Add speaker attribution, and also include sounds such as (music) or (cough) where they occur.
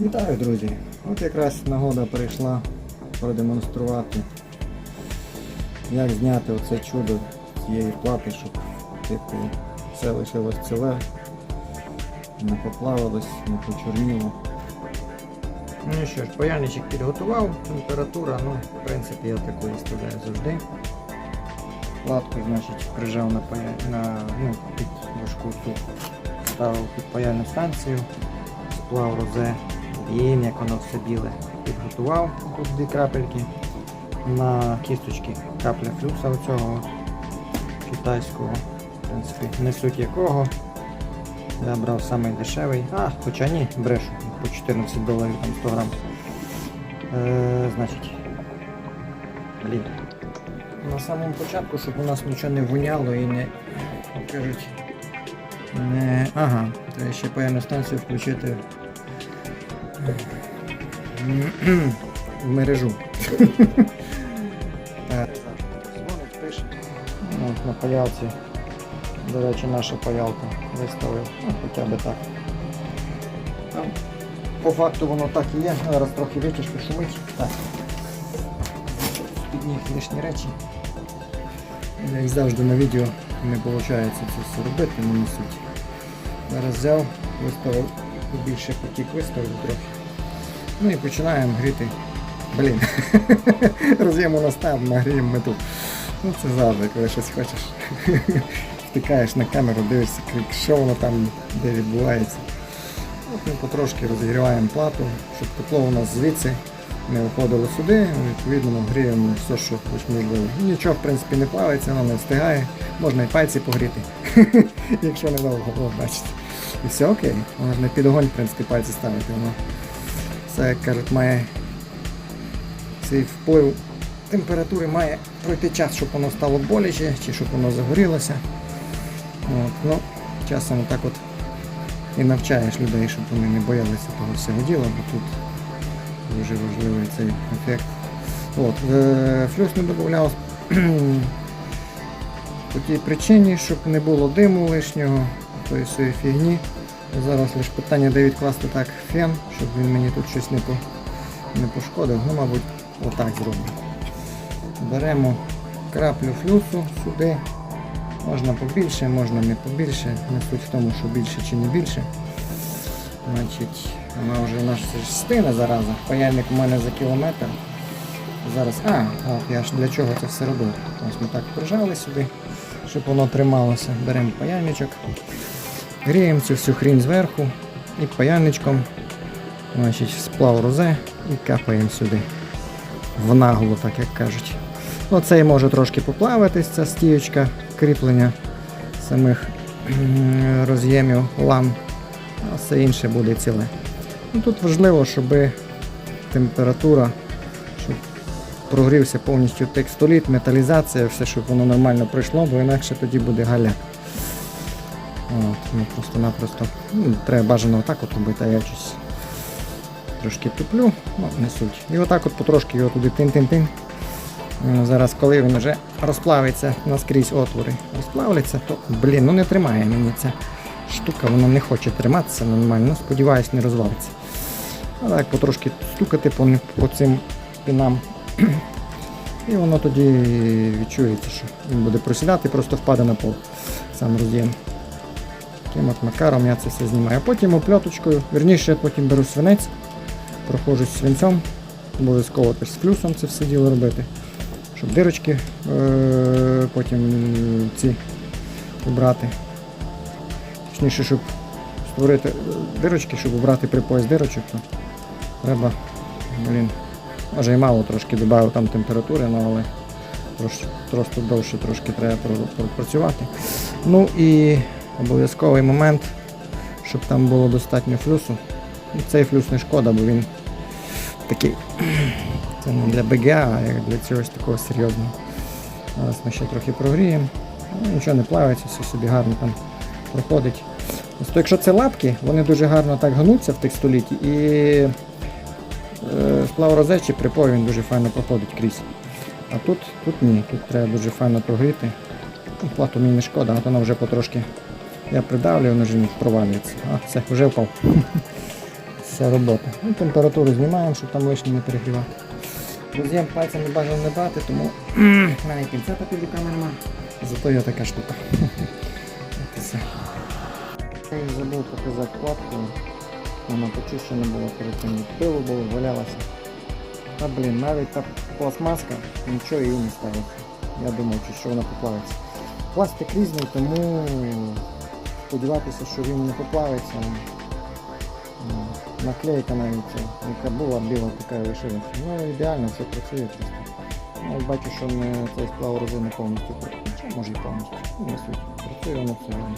Speaker 1: Вітаю, друзі! От якраз нагода прийшла продемонструвати, як зняти оце чудо цієї плати, щоб типу, все лишилось ціле, не поплавилось, не почорніло. Ну що ж, паяльничок підготував, температура, ну, в принципі, я такої стріляю завжди. Платку, значить, прижав на, пая... ну, під важку цю, ставив під паяльну станцію, сплав розе, їм, як воно все біле, підготував тут дві крапельки. На кісточки капля флюса оцього китайського, в принципі, не суть якого. Я брав самий дешевий, а, хоча ні, брешу, по 14 доларів там 100 грам. Е, значить, блін. На самому початку, щоб у нас нічого не воняло і не, кажуть, не... Ага, треба ще паяльну станцію включити в мережу. (laughs) Дзвонить, пише. От на паялці. До речі, наша паялка виставив. Ну, хоча б так. Там, по факту воно так і є. Зараз трохи витяжки шумить. Так. Під них лишні речі. Як завжди на відео не виходить це все робити, ну не суть. Зараз взяв, виставив більше потік виставив трохи. Ну і починаємо гріти. Блін. (laughs) Роз'ємо настав, нагріємо мету. Ну це завжди, коли щось хочеш. (laughs) Втикаєш на камеру, дивишся, що воно там, де відбувається. От ми потрошки розігріваємо плату, щоб тепло у нас звідси не виходило сюди, відповідно ми гріємо все, що хоч можливо. Нічого в принципі не плавиться, воно не встигає, можна і пальці погріти, (laughs) якщо недовго було бачите. І все окей, можна під огонь в принципі, пальці ставити. Воно все, як кажуть, має цей вплив температури має пройти час, щоб воно стало боляче, чи щоб воно загорілося. От, ну, Часом так от і навчаєш людей, щоб вони не боялися того всього діла, бо тут дуже важливий цей ефект. От, е, Флюс не додавав (clears throat) по тій причині, щоб не було диму лишнього, тої всієї фігні. Зараз лише питання, де відкласти так фен, щоб він мені тут щось не, по, не пошкодив. Ну, мабуть, отак зроблю. Беремо краплю флюсу сюди. Можна побільше, можна не побільше. Не суть в тому, що більше чи не більше. Значить, вона вже нас це зараза. Паяльник у мене за кілометр. Зараз. А, от я ж для чого це все робив. Ось ми так прижали сюди, щоб воно трималося. Беремо паяльничок, гріємо цю всю хрінь зверху і паяльничком значить, сплав розе і капаємо сюди. В наглу, так як кажуть. Ну, Цей може трошки поплавитись, ця стіючка кріплення самих роз'ємів лам, а все інше буде ціле. Ну, Тут важливо, щоб температура, прогрівся повністю текстоліт, металізація, все, щоб воно нормально пройшло, бо інакше тоді буде галяк. От, ну, Просто-напросто ну, треба бажано отак от робити, а я щось трошки туплю, ну не суть. І отак от потрошки його туди тин-тин-тин. Ну, Зараз, коли він вже розплавиться наскрізь отвори, розплавляться, то блін, ну не тримає мені ця штука, вона не хоче триматися нормально, сподіваюсь, не розвалиться. А так потрошки стукати по, по цим пінам. І воно тоді відчується, що він буде просідати, просто впаде на пол сам роз'єм. Таким от макаром я це все знімаю. Потім опльоточкою, верніше я потім беру свинець, проходжусь свинцем, обов'язково з флюсом це все діло робити щоб дирочки е, потім ці обрати. Точніше, щоб створити дирочки, щоб обрати припой з дирочок, то треба, блін, може і мало трошки додав там температури, ну, але трошки, довше трошки треба пр- пропрацювати. Ну і обов'язковий момент, щоб там було достатньо флюсу. І цей флюс не шкода, бо він такий (clears throat) це не для БГА, а для чогось такого серйозного. Зараз ми ще трохи прогріємо. Ну, нічого не плавиться, все собі гарно там проходить. Ось, то якщо це лапки, вони дуже гарно так гнуться в текстоліті і сплав розе чи припой він дуже файно проходить крізь. А тут, тут ні, тут треба дуже файно прогріти. Плату мені не шкода, а то вона вже потрошки я придавлю, воно вже провалюється. А, все, вже впав. (laughs) вся робота. Ну, температуру знімаємо, щоб там лишнє не перегрівати. Роз'єм пальцем не бажано не брати, тому (clears throat) в мене пінцета під руками нема. Зато є така штука. (laughs) Я забув показати кладку. Вона почищена була перед тим, як пило було, валялася. Та блін, навіть та пластмаска, нічого їй не сталося. Я думав, чи що вона поплавиться. Пластик різний, тому сподіватися, що він не поплавиться. Ну, Наклейка навіть, яка була біла, така лишилася. Ну ідеально, все працює чисто. Ну, бачу, що не цей сплав резини повністю. Хоча може і повністю. Не суть. Працює воно все. гарно.